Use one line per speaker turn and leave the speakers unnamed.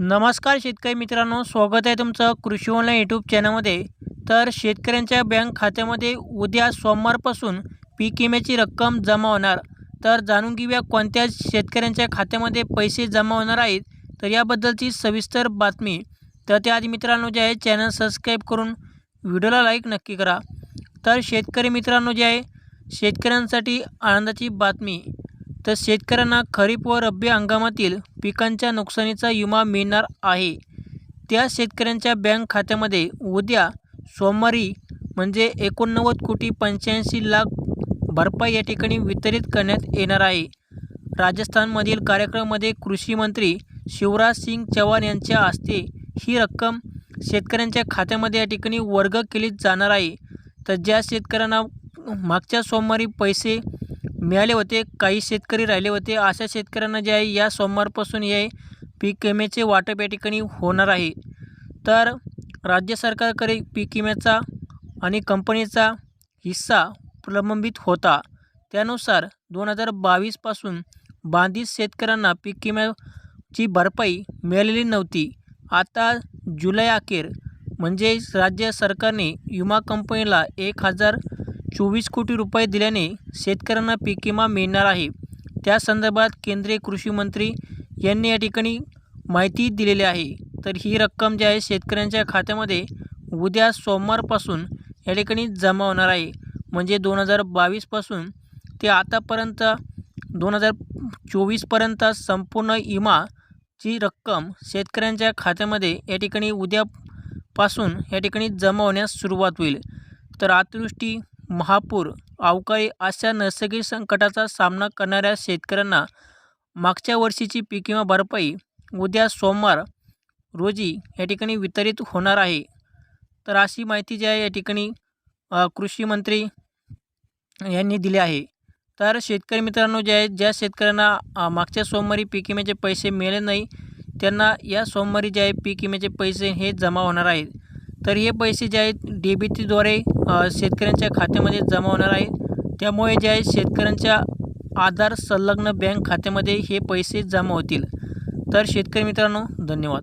नमस्कार शेतकरी मित्रांनो स्वागत आहे तुमचं कृषी ऑनलाईन यूट्यूब चॅनलमध्ये तर शेतकऱ्यांच्या बँक खात्यामध्ये उद्या सोमवारपासून पीक विम्याची रक्कम जमा होणार. तर जाणून घेऊया कोणत्या शेतकऱ्यांच्या खात्यामध्ये पैसे जमा होणार आहेत. तर याबद्दलची सविस्तर बातमी. तर त्याआधी मित्रांनो जे आहे चॅनल सबस्क्राईब करून व्हिडिओला लाईक नक्की करा. तर शेतकरी मित्रांनो जे आहे शेतकऱ्यांसाठी आनंदाची बातमी. तर शेतकऱ्यांना खरीप व रब्बी हंगामातील पिकांच्या नुकसानीचा विमा मिळणार आहे. त्या शेतकऱ्यांच्या बँक खात्यामध्ये उद्या सोमवारी म्हणजे एकोणनव्वद कोटी पंच्याऐंशी लाख भरपाई या ठिकाणी वितरित करण्यात येणार आहे. राजस्थानमधील कार्यक्रमामध्ये कृषी मंत्री शिवराज सिंग चव्हाण यांच्या हस्ते ही रक्कम शेतकऱ्यांच्या खात्यामध्ये या ठिकाणी वर्ग केली जाणार आहे. तर ज्या शेतकऱ्यांना मागच्या सोमवारी पैसे मिळाले होते काही शेतकरी राहिले होते. अशा शेतकऱ्यांना जे आहे या सोमवारपासून हे पीक विम्याचे वाटप या ठिकाणी होणार आहे. तर राज्य सरकारकडे पीक विम्याचा आणि कंपनीचा हिस्सा प्रलंबित होता. त्यानुसार दोन हजार बावीसपासून बाधित शेतकऱ्यांना पीक विम्याची भरपाई मिळालेली नव्हती. आता जुलै अखेर म्हणजेच राज्य सरकारने विमा कंपनीला एक हजार चोवीस कोटी रुपये दिल्याने शेतकऱ्यांना पीक विमा मिळणार आहे. त्या संदर्भात केंद्रीय कृषी मंत्री यांनी या ठिकाणी माहिती दिलेली आहे. तर ही रक्कम जी आहे शेतकऱ्यांच्या खात्यामध्ये उद्या सोमवारपासून या ठिकाणी जमा होणार आहे. म्हणजे दोन हजार बावीसपासून ते आतापर्यंत दोन हजार चोवीसपर्यंत संपूर्ण विमाची रक्कम शेतकऱ्यांच्या खात्यामध्ये या ठिकाणी उद्यापासून या ठिकाणी जमा होण्यास सुरुवात होईल. तर अतिवृष्टी महापूर अवकाळी अशा नैसर्गिक संकटाचा सामना करणाऱ्या शेतकऱ्यांना मागच्या वर्षीची पीक विमा भरपाई उद्या सोमवार रोजी या ठिकाणी वितरित होणार आहे. तर अशी माहिती जी आहे या ठिकाणी कृषीमंत्री कृषी मंत्री यांनी दिली आहे. तर शेतकरी मित्रांनो जे आहेत ज्या शेतकऱ्यांना मागच्या सोमवारी पीक विम्याचे पैसे मिळाले नाही त्यांना या सोमवारी जे आहे पीक विम्याचे पैसे हे जमा होणार आहेत. तर हे पैसे जे आहेत डी बी टीद्वारे शेतकऱ्यांच्या खात्यामध्ये जमा होणार आहेत. त्यामुळे जे आहे शेतकऱ्यांच्या आधार संलग्न बँक खात्यामध्ये हे पैसे जमा होतील. तर शेतकरी मित्रांनो धन्यवाद.